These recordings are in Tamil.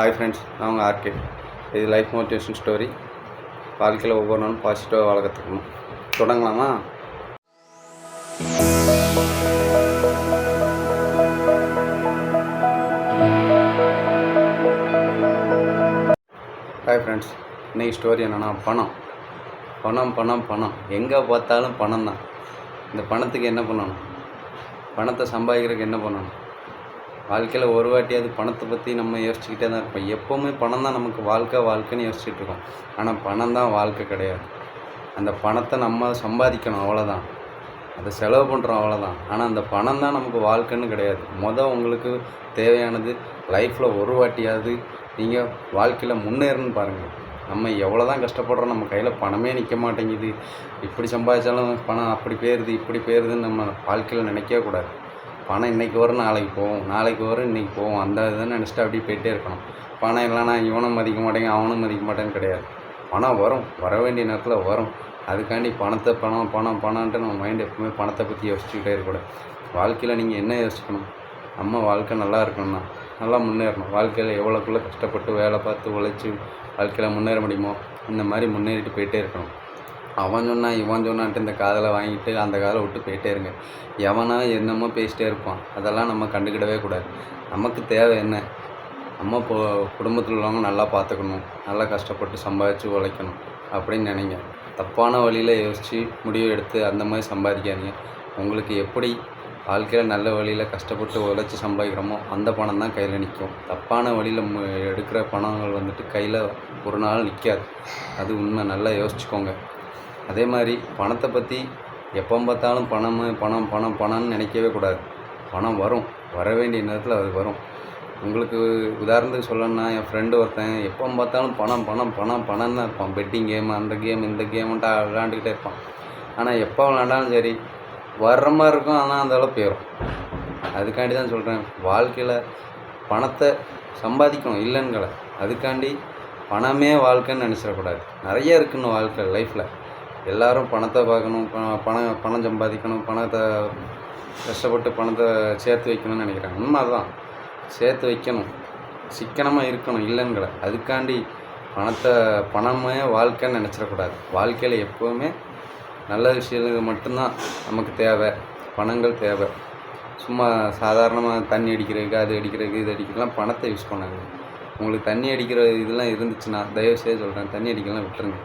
ஹாய் ஃப்ரெண்ட்ஸ் நான் உங்கள் ஆர்கே இது லைஃப் மோட்டிவேஷன் ஸ்டோரி வாழ்க்கையில் ஒவ்வொரு நாளும் பாசிட்டிவாக வாழ தொடங்கலாமா? ஹாய் ஃப்ரெண்ட்ஸ் இன்றைக்கி ஸ்டோரி என்னென்னா பணம். பணம் பணம் பணம். எங்கே பார்த்தாலும் பணம் தான் இந்த பணத்துக்கு என்ன பண்ணணும்? பணத்தை சம்பாதிக்கிறதுக்கு என்ன பண்ணணும்? வாழ்க்கையில் ஒரு வாட்டியாவது பணத்தை பற்றி நம்ம யோசிச்சுக்கிட்டே தான் இருப்போம். எப்போவுமே பணம் தான் நமக்கு வாழ்க்கை வாழ்க்கைன்னு யோசிச்சுட்டு இருக்கோம். ஆனால் பணம் தான் வாழ்க்கை கிடையாது. அந்த பணத்தை நம்ம சம்பாதிக்கணும் அவ்வளோதான் அதை செலவு பண்ணுறோம் அவ்வளோதான் ஆனால் அந்த பணம் தான் நமக்கு வாழ்க்கைன்னு கிடையாது. மொதல் உங்களுக்கு தேவையானது லைஃப்பில் ஒரு வாட்டியாவது நீங்கள் வாழ்க்கையில் முன்னேறணும்னு பாருங்கள் நம்ம எவ்வளோ தான் கஷ்டப்படுறோம் நம்ம கையில் பணமே நிற்க மாட்டேங்குது. இப்படி சம்பாதிச்சாலும் பணம் அப்படி போயிருது இப்படி போயிருதுன்னு நம்ம வாழ்க்கையில் நினைக்கவே கூடாது. பணம் இன்றைக்கி வரும் நாளைக்கு போவோம் நாளைக்கு வரும் இன்றைக்கி போவோம் அந்த இதை நினச்சிட்டு அப்படியே போயிட்டே இருக்கணும். பணம் இல்லைனா இவனும் மதிக்க மாட்டேங்க அவனும் மதிக்க மாட்டேன்னு கிடையாது. பணம் வரும். வர வேண்டிய நேரத்தில் வரும். அதுக்காண்டி பணத்தை பணம் பணம் பணம்ன்ட்டு நம்ம மைண்ட் எப்பவுமே பணத்தை பற்றி யோசிச்சுக்கிட்டே இருக்கக்கூடாது. வாழ்க்கையில் நீங்கள் என்ன யோசிக்கணும்? நம்ம வாழ்க்கை நல்லா இருக்கணும்னா நல்லா முன்னேறணும். வாழ்க்கையில் எவ்வளோக்குள்ளே கஷ்டப்பட்டு வேலை பார்த்து உழைச்சி வாழ்க்கையில் முன்னேற முடியுமோ இந்த மாதிரி முன்னேறிட்டு போயிட்டே இருக்கணும். அவன் சொன்னான் இவன் சொன்னான்ட்டு இந்த காதலை வாங்கிட்டு அந்த காதலை விட்டு போயிட்டே இருங்க. எவனா என்னமோ பேசிட்டே இருப்பான். அதெல்லாம் நம்ம கண்டுக்கிடவே கூடாது. நமக்கு தேவை என்ன? நம்ம இப்போ குடும்பத்தில் உள்ளவங்க நல்லா பார்த்துக்கணும் நல்லா கஷ்டப்பட்டு சம்பாதிச்சு உழைக்கணும். அப்படின்னு நினைங்க. தப்பான வழியில் யோசித்து முடிவு எடுத்து அந்த மாதிரி சம்பாதிக்காதீங்க. உங்களுக்கு எப்படி வாழ்க்கையில் நல்ல வழியில் கஷ்டப்பட்டு உழைச்சி சம்பாதிக்கிறோமோ அந்த பணம் தான் கையில் நிற்கும் தப்பான வழியில் மு எடுக்கிற பணங்கள் வந்துட்டு கையில் ஒரு நாள் நிற்காது அது உண்மை. நல்லா யோசிச்சுக்கோங்க. அதே மாதிரி பணத்தை பற்றி எப்போ பார்த்தாலும் பணம் பணம் பணம் பணம்னு நினைக்கவே கூடாது. பணம் வரும். வர வேண்டிய நேரத்தில் அது வரும். உங்களுக்கு உதாரணத்துக்கு சொல்லணும்னா என் ஃப்ரெண்டு ஒருத்தன் எப்போ பார்த்தாலும் பணம் பணம் பணம் பணம் தான் இருப்பான். பெட்டிங் கேம் அந்த கேம் இந்த கேமுன்ட்டு விளாண்டுக்கிட்டே இருப்பான். ஆனால் எப்போ விளாண்டாலும் சரி வர்ற மாதிரி இருக்கும். ஆனால் அந்த அளவு போயிடும் அதுக்காண்டி தான் சொல்கிறேன் வாழ்க்கையில் பணத்தை சம்பாதிக்கணும். இல்லைன்னு அதுக்காண்டி பணமே வாழ்க்கைன்னு நினச்சிடக்கூடாது. நிறைய இருக்குன்னு வாழ்க்கை லைஃப்பில் எல்லாரும் பணத்தை பார்க்கணும் பணம் பணம் பணம் சம்பாதிக்கணும் பணத்தை கஷ்டப்பட்டு பணத்தை சேர்த்து வைக்கணும்னு நினைக்கிறாங்க. உண்மை அதுதான். சேர்த்து வைக்கணும். சிக்கனமாக இருக்கணும் இல்லைங்கிற அதுக்காண்டி பணத்தை பணமே வாழ்க்கைன்னு நினச்சிடக்கூடாது. வாழ்க்கையில் எப்போவுமே நல்ல விஷயங்கள் மட்டும்தான் நமக்கு தேவை. பணங்கள் தேவை. சும்மா சாதாரணமாக தண்ணி அடிக்கிறதுக்கு அது அடிக்கிறதுக்கு இது அடிக்கலாம் பணத்தை யூஸ் பண்ணாங்க உங்களுக்கு தண்ணி அடிக்கிற இதெல்லாம் இருந்துச்சுன்னா தயவுசெய்து சொல்கிறேன் தண்ணி அடிக்கலாம் விட்டுருங்க.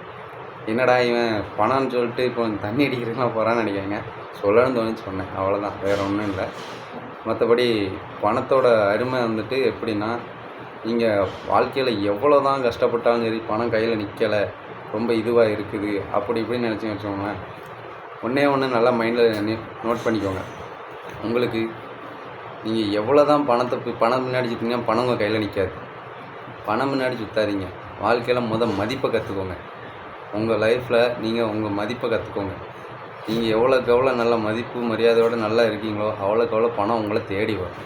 என்னடா இவன் பணம்னு சொல்லிட்டு இப்போ தண்ணி அடிக்கிறதுலாம் போகிறான்னு நினைக்காங்க சொல்லணும்னு தோணுச்சு சொன்னேன். அவ்வளோதான் வேறு ஒன்றும் இல்லை. மற்றபடி பணத்தோட அருமை வந்துட்டு எப்படின்னா நீங்கள் வாழ்க்கையில் எவ்வளோ தான் கஷ்டப்பட்டாலும் சரி பணம் கையில் நிற்கலை ரொம்ப இதுவாக இருக்குது. அப்படி இப்படின்னு நினச்சி வச்சுக்கோங்களேன். ஒன்றே ஒன்று நல்லா மைண்டில் நோட் பண்ணிக்கோங்க. உங்களுக்கு நீங்கள் எவ்வளோ தான் பணத்தை பணம் முன்னாடி சுற்றிங்கன்னா பணம் உங்கள் கையில் நிற்காது பணம் முன்னாடி சுற்றாதீங்க வாழ்க்கையில் முத மதிப்பை கற்றுக்கோங்க உங்கள் லைஃப்பில் நீங்கள் உங்கள் மதிப்பை கற்றுக்கோங்க நீங்கள் எவ்வளோக்கு எவ்வளோ நல்ல மதிப்பு மரியாதையோடு நல்லா இருக்கீங்களோ அவ்வளோக்கு எவ்வளோ பணம் உங்களை தேடி வரும்.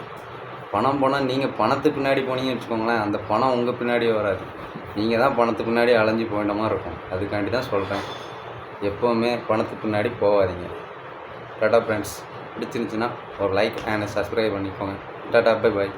பணம் போனால் நீங்கள் பணத்துக்கு பின்னாடி போனீங்கன்னு வச்சுக்கோங்களேன் அந்த பணம் உங்கள் பின்னாடியே வராது. நீங்கள் தான் பணத்துக்கு பின்னாடி அலைஞ்சு போயிட்ட மாதிரி இருக்கும். அதுக்காண்டி தான் சொல்கிறேன் எப்போவுமே பணத்துக்கு பின்னாடி போகாதீங்க. டாட்டா ஃப்ரெண்ட்ஸ் பிடிச்சிருந்துச்சின்னா ஒரு லைக் அண்ட் சப்ஸ்கிரைப் பண்ணிக்கோங்க. Tata bye bye